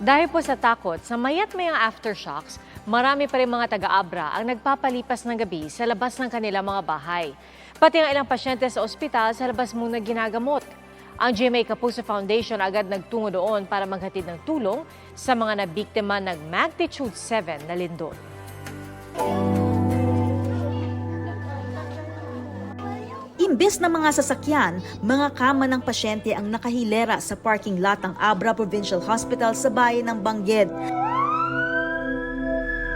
Dahil po sa takot sa mayat mayang aftershocks, marami pa rin mga taga-abra ang nagpapalipas ng gabi sa labas ng kanilang mga bahay. Pati ang ilang pasyente sa ospital sa labas muna ginagamot. Ang GMA Kapuso Foundation agad nagtungo doon para maghatid ng tulong sa mga nabiktima ng magnitude 7 na lindol. Imbes na mga sasakyan, mga kama ng pasyente ang nakahilera sa parking lot ng Abra Provincial Hospital sa bayan ng Bangged.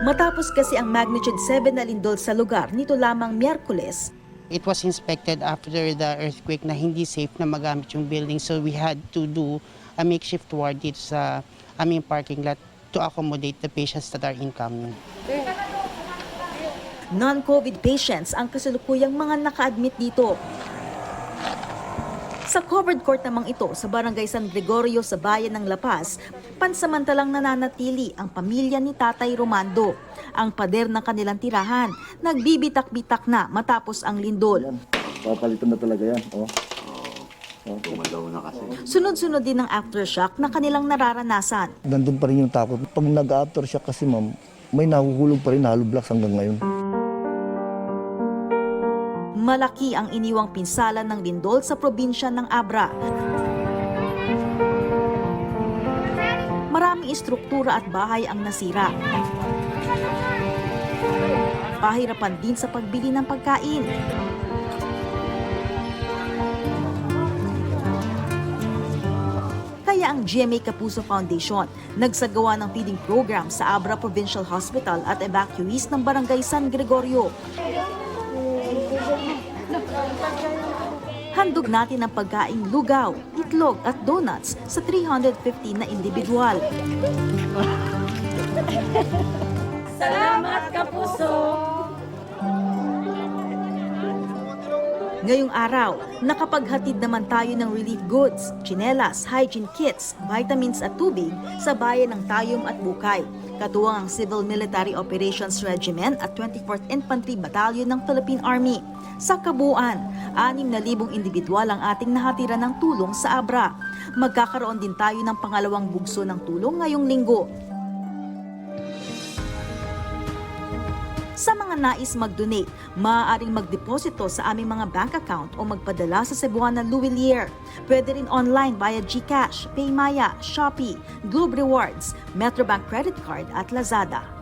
Matapos kasi ang magnitude 7 na lindol sa lugar nito lamang Miyerkules, It was inspected after the earthquake na hindi safe na magamit yung building so we had to do a makeshift ward dito sa aming parking lot to accommodate the patients that are incoming. non-COVID patients ang kasalukuyang mga naka-admit dito. Sa covered court namang ito sa Barangay San Gregorio sa bayan ng La Paz, pansamantalang nananatili ang pamilya ni Tatay Romando. Ang pader ng kanilang tirahan, nagbibitak-bitak na matapos ang lindol. Papalitan na talaga yan. Oh. Sunod-sunod din ang aftershock na kanilang nararanasan. nandun pa rin yung takot. Pag nag-aftershock kasi ma'am, may nahuhulog pa rin hollow blocks hanggang ngayon. Malaki ang iniwang pinsala ng lindol sa probinsya ng Abra. Maraming istruktura at bahay ang nasira. Pahirapan din sa pagbili ng pagkain. Kaya ang GMA Kapuso Foundation nagsagawa ng feeding program sa Abra Provincial Hospital at evacuees ng Barangay San Gregorio. Handog natin ang pagkaing lugaw, itlog at donuts sa 350 na individual. Ngayong araw, nakapaghatid naman tayo ng relief goods, tsinelas, hygiene kits, vitamins at tubig sa bayan ng Tayum at Bukay. Katuwang ang Civil Military Operations Regiment at 24th Infantry Battalion ng Philippine Army. Sa kabuuan, 6,000 individual ang ating nahatira ng tulong sa Abra. Magkakaroon din tayo ng pangalawang bugso ng tulong ngayong linggo. Sa mga nais mag-donate, maaaring magdeposito sa aming mga bank account o magpadala sa Cebuana Louvillier. Pwede rin online via GCash, Paymaya, Shopee, Globe Rewards, Metrobank Credit Card at Lazada.